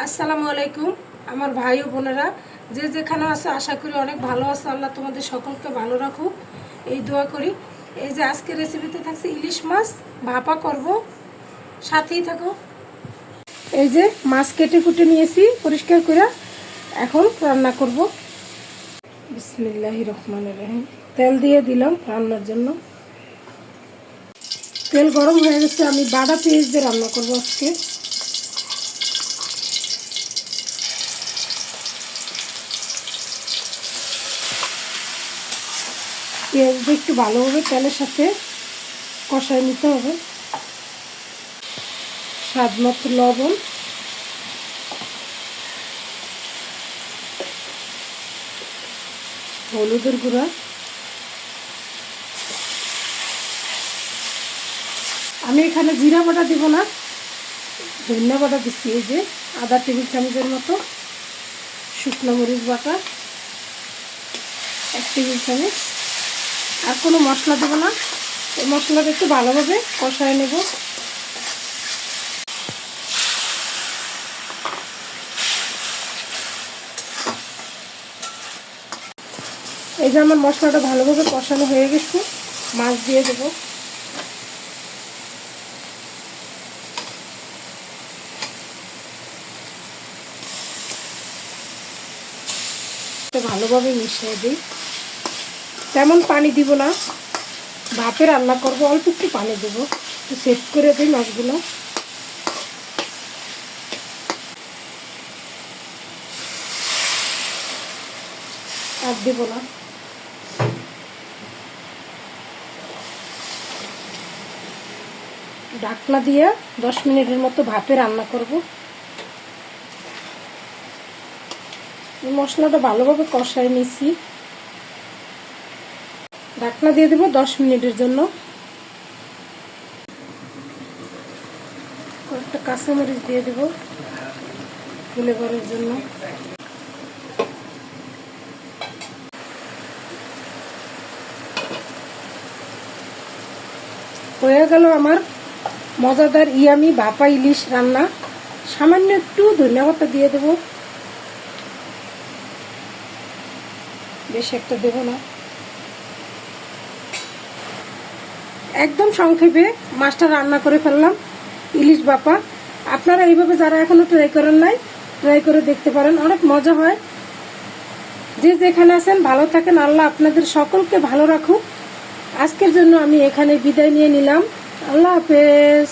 আসসালামু আলাইকুম, আমার ভাই ও বোনেরা। যে যেখানে আছে, আশা করি অনেক ভালো আছে। আল্লাহ তোমাদের সকলকে ভালো রাখুক। এই দোয়া করি। এই যে আজকে রেসিপিতে থাকছে ইলিশ মাছ, ভাপা করব। সাথেই থাকো। এই যে মাছ কেটে কুটে নিয়েছি, পরিষ্কার করে। এখন রান্না করব। বিসমিল্লাহ রহমান রহিম। তেল দিয়ে দিলাম রান্নার জন্য। তেল গরম হয়ে গেছে, আমি বাড়া পেঁয়াজ দিয়ে রান্না করব আজকে। পেঁয়াজটা একটু ভালোভাবে তেলের সাথে কষায় নিতে হবে। স্বাদ মতো লবণ। হলুদের গুঁড়া। আমি এখানে জিরা বাটা দিব না, ধনিয়া বাটা দিচ্ছি এই যে আধা টেবিল চামচের মতো, শুকনো মরিচ বাটা, এক টেবিল চামচ। আর কোনো মশলা দেবো না। এই মশলাটা একটু ভালোভাবে কষায় নেব। এই যে আমার মশলাটা ভালোভাবে কষানো হয়ে গেছে, মাছ দিয়ে দেবো। ভালোভাবে মিশিয়ে দিই। তেমন পানি দিব না, ভাপে রান্না করব, অল্প একটু পানি দেবো। একটু সেট করে দিই মাছগুলো। আর দেব না। ঢাকনা দিয়ে দশ মিনিটের মতো ভাপে রান্না করব। মশলাটা ভালোভাবে কষায় নিছি। ঢাকনা দিয়ে দেবো দশ মিনিটের জন্য। কয়েকটা কাঁচামরিচ দিয়ে দেবো ফ্লেভারের জন্য। হয়ে গেল আমার মজাদার ইয়ামি ভাপা ইলিশ রান্না। সামান্য একটু ধন্যবাদ দিয়ে দেবো। বেশ একটা দেবো না। একদম সংক্ষেপে মাছটা রান্না করে ফেললাম। ইলিশ বাপা, আপনারা এইভাবে যারা এখনও ট্রাই করেন নাই ট্রাই করে দেখতে পারেন, অনেক মজা হয়। যে যেখানে আছেন, ভালো থাকেন, আল্লাহ আপনাদের সকলকে ভালো রাখুক। আজকের জন্য আমি এখানে বিদায় নিয়ে নিলাম। আল্লাহ হাফেজ।